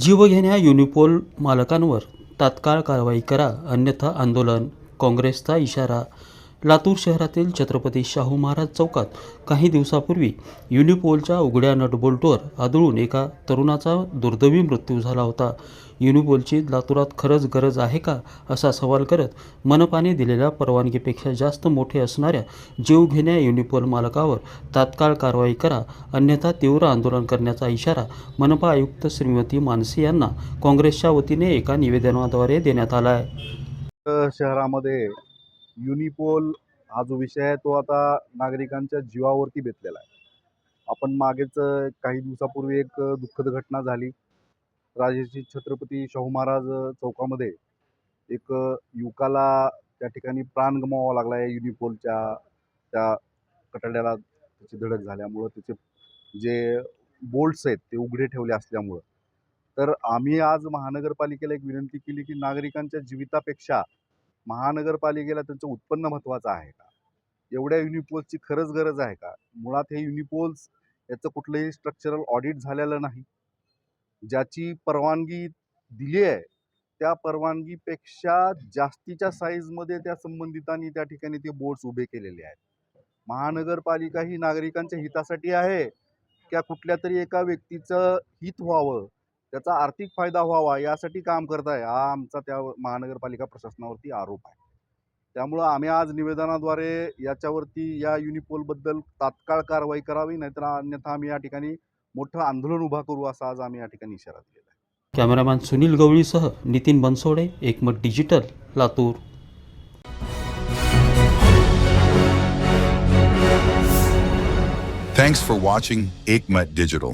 जीवघेण्या युनिपोल मालकांवर तात्काळ कारवाई करा अन्यथा आंदोलन. काँग्रेसचा इशारा लातूर शहरातील छत्रपती शाहू महाराज चौकात काही दिवसापूर्वी युनिपोलच्या उघड्या नटबोल्टवर आदळून एका तरुणाचा दुर्दैवी मृत्यू झाला होता. युनिपोलची लातूरात खरंच गरज आहे का असा सवाल करत मनपाने दिलेल्या परवानगीपेक्षा जास्त मोठे असणाऱ्या जीवघेण्या युनिपोल मालकावर तात्काळ कारवाई करा अन्यथा तीव्र आंदोलन करण्याचा इशारा मनपा आयुक्त श्रीमती मानसी यांना काँग्रेसच्या वतीने एका निवेदनाद्वारे देण्यात आला आहे. शहरामध्ये युनिपोल हा जो विषय आहे तो आता नागरिकांच्या जीवावरती बेतलेला आहे. आपण मागेच काही दिवसापूर्वी एक दुःखद घटना झाली. राजेशी छत्रपती शाहू महाराज चौकामध्ये एक युवकाला त्या ठिकाणी प्राण गमवावा लागला आहे युनिपोलच्या त्या कटड्याला त्याची धडक झाल्यामुळं त्याचे जे बोल्ट्स आहेत ते उघडे ठेवले असल्यामुळं. तर आम्ही आज महानगरपालिकेला एक विनंती केली की नागरिकांच्या जीवितापेक्षा महानगरपालिकेला त्यांचं उत्पन्न महत्त्वाचं आहे का? एवढ्या युनिपोल्सची खरंच गरज आहे का? मुळात हे युनिपोल्स याचं कुठलंही स्ट्रक्चरल ऑडिट झालेलं नाही. ज्याची परवानगी दिली आहे त्या परवानगीपेक्षा जास्तीच्या साईजमध्ये त्या संबंधितांनी त्या ठिकाणी ते बोर्ड्स उभे केलेले आहेत. महानगरपालिका ही नागरिकांच्या हितासाठी आहे. की कुठल्या तरी एका व्यक्तीचं हित व्हावं त्याचा आर्थिक फायदा व्हावा यासाठी काम करत आहे. हा आमचा त्या महानगरपालिका प्रशासनावरती आरोप आहे. त्यामुळं आम्ही आज निवेदनाद्वारे याच्यावरती या युनिपोलबद्दल तात्काळ कारवाई करावी नाहीतर अन्यथा आम्ही या ठिकाणी मोठं आंदोलन उभा करू असा आज आम्ही या ठिकाणी इशारा दिलेला आहे. Cameraman Sunil गवळीसह Nitin Bansode Ekmat digital Latur. Thanks for watching Aikmat Digital.